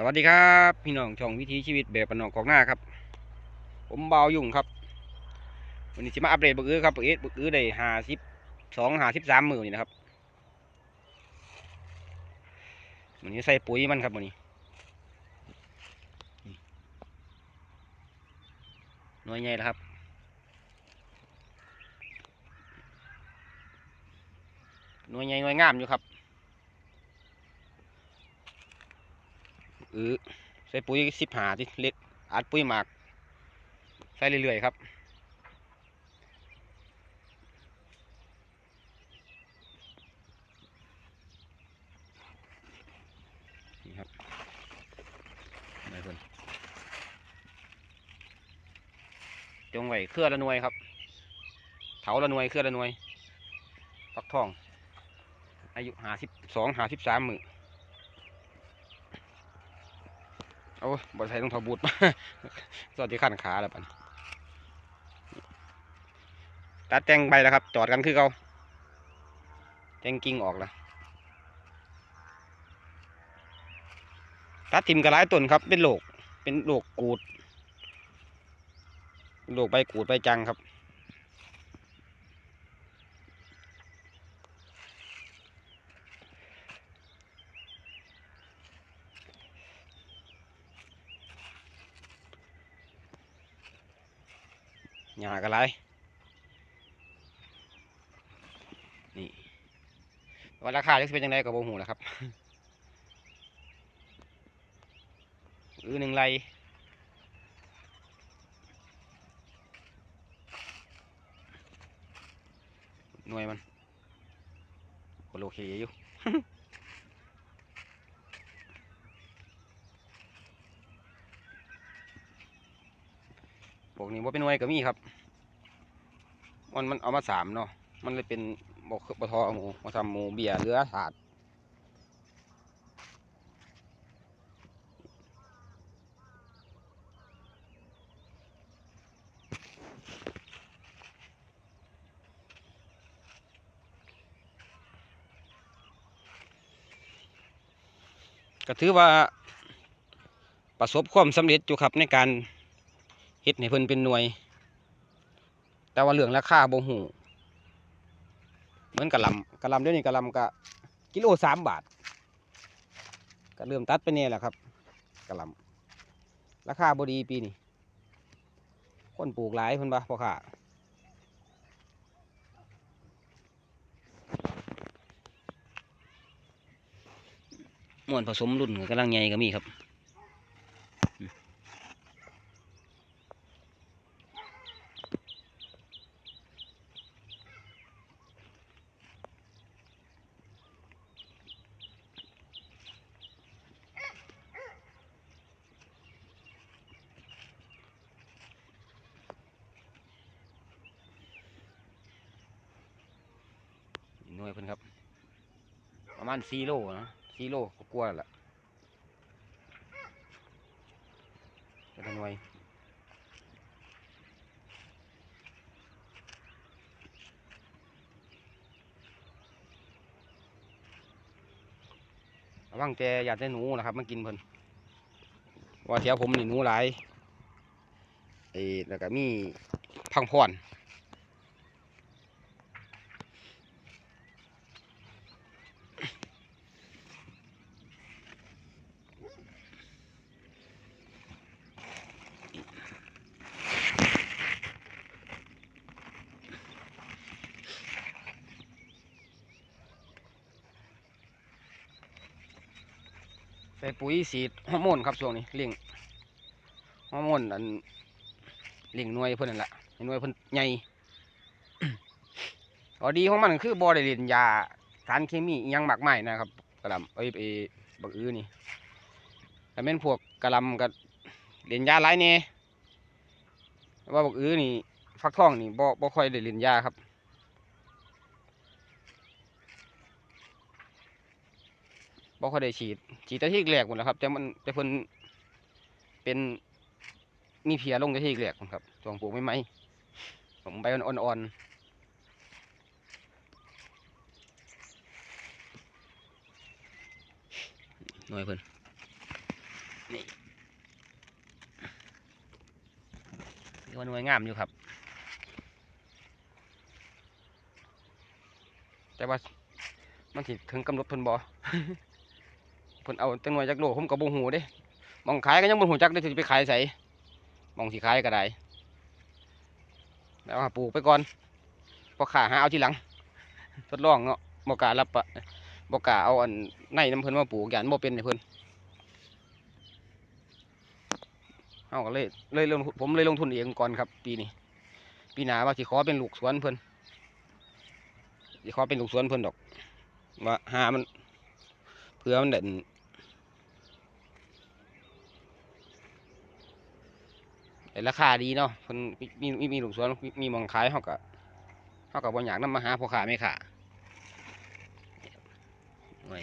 สวัสดีครับ พี่น้องช่องวิถีชีวิตแบบปนนอกกอกหน้าครับ ผมเบายุ่งครับวันนี้จะมาอัปเดตบึกอื้อครับบึกอื้อบึกอื้อได้ห้าสิบสองห้าสิบสามหมือนี่นะครับวันนี้ใส่ปุ๋ยมันครับวันนี้นี่หน่วยใหญ่แล้วครับหน่วยใหญ่หน่วยงามอยู่ครับ ออใส่ปุ๋ยสิบหาที่เล็ดอัดปุ๋ยหมากใส่เรื่อยๆครับนี่ครับนายคนจงไว้เครือละหน่วยครับ เถาละหน่วยเครือละหน่วยฟักทอง อายุหาสิบสองหาสิบสามมือ โอ้บอใส่รองเท้าบูทสวัสดีขั้นขาแล้วปันตัดแตงไปแล้วครับ จอดกันคือเขาแตงกิ่งออกแล้วตัดทิมกระไรต้นครับ เป็นโรคเป็นโรคกูดโรคใบกูดใบจังครับ หญ้ากระไรนี่ว่าราคาจะเป็นยังไงกับโบหูแหละครับอือหนึ่งไรหน่วยมันโอเคอยู่ พวกนี้ว่าเป็นหน่วยก็มีครับ มันมันเอามาสามเนาะ มันเลยเป็นบกบทอหมูมาทำหมูเบียร์เรือถาดก็ถือว่าประสบความสำเร็จอยู่ครับในการ ฮ็ดให้เพิ่นเป็นหน่วย แต่ว่าเรื่องราคาบ่หูเหมือนกะลำกะลำเดี๋ยวนี้กะลำกะกิโลสามบาท ก็เริ่มตัดไปเนี่ยแหละครับกะลำราคาบดีปีนี้คนปลูกหลายเพิ่นบ่พ่อค้าม่วนผสมรุ่นก็กำลังใหญ่ก็มีครับ วยเพิ่นครับ ประมาณสี่โลนะสี่โลก็กลัวแหละจะเป็นหน่วระวังแต่อยากได้หนูนะครับมากินเพิ่นว่าแถวผมนี่หนูหลายไอ้แล้วก็มีพังพร ใส่ปุ๋ยสีฮอร์โมนครับช่วงนี้เลี้ยงฮอร์โมนอันเลี้ยงหน่วยเพิ่นนั่นแหละหน่วยเพิ่นใหญ่ข้อดีของมันคือบ่ได้เล่นยาสารเคมียังหมากใหมายนะครับกระลำเอ้ไอ้บักอื้อนี่แต่เป็นพวกกระลำกับเล่นยาหลายแน่แต่ว่าบักอื้อนี่ฟักทองนี่บ่บ่ค่อยได้เล่นยาครับ บ่ค่อยได้ฉีด ฉีดแต่ที่แรกหมดแล้วครับ แต่มันแต่เพิ่นเป็นมีเพียลงแต่ที่แรกครับช่วงปลูกไม่ไหมผมใบมันอ่อนๆหน่วยเพิ่นนี่ว่าหน่วยงามอยู่ครับ แต่ว่ามันสิถึงกำหนดเพิ่นบ่เพิ่นเอาจังหน่วยจักโลผมก็บ่ฮู้เด้มองขายก็ยังบ่ฮู้จักเด้สิไปขายไสหมองสิขายก็ได้แล้วหาปลูกไปก่อนพอขาหาเอาทีหลัง ทดลองเนาะบ่การับปะบ่กาเอาอันในน้ำเพิ่นมาปลูกหยันบ่เป็นให้เพิ่นเฮาก็เลยเลยลงผมเลยลงทุนเองก่อนครับ ปีนี้ปีหน้าว่าสิขอเป็นลูกสวนเพิ่นสิขอเป็นลูกสวนเพิ่นดอกว่าหามันเพื่อมันเด่น ได้ราคาดีเนาะเพิ่นมีมีมีมีลูกสวนมีมองขายเฮาก็เฮาก็บ่อยากนำมาหาพ่อค้าแม่ค้าโอ้ย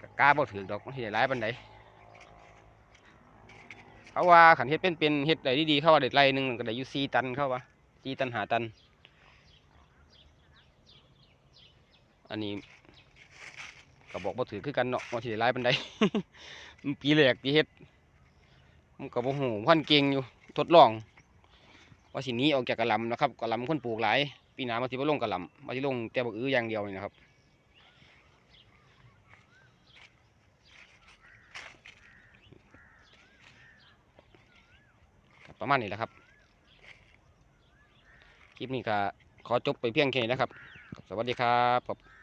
ก็กล้าบ่ถือดอกมันสิได้หลายปานใดเขาว่าขันเฮ็ดเป็นเป็นเฮ็ดได้ดีๆเขาว่าได้ไร่หนึงก็ได้อยู่4ตันเขาว่า4ตัน5ตัน อันนี้ก็บอกบ่ถือคือกันเนาะว่าสิได้หลายปานใดปีแรกที่เฮ็ด มันก็บ่ฮู้พันเก่งอยู่ทดลองว่าสินี้ออกจากกะหล่ำนะครับกะหล่ำคนปลูกหลายปีหน้ามาสิบ่ลงกะหล่ำมาสิลงแต่บักอื้ออย่างเดียวนี่นะครับประมาณนี้แหละครับ คลิปนี้ก็ขอจบไปเพียงแค่นี้นะครับ สวัสดีครับ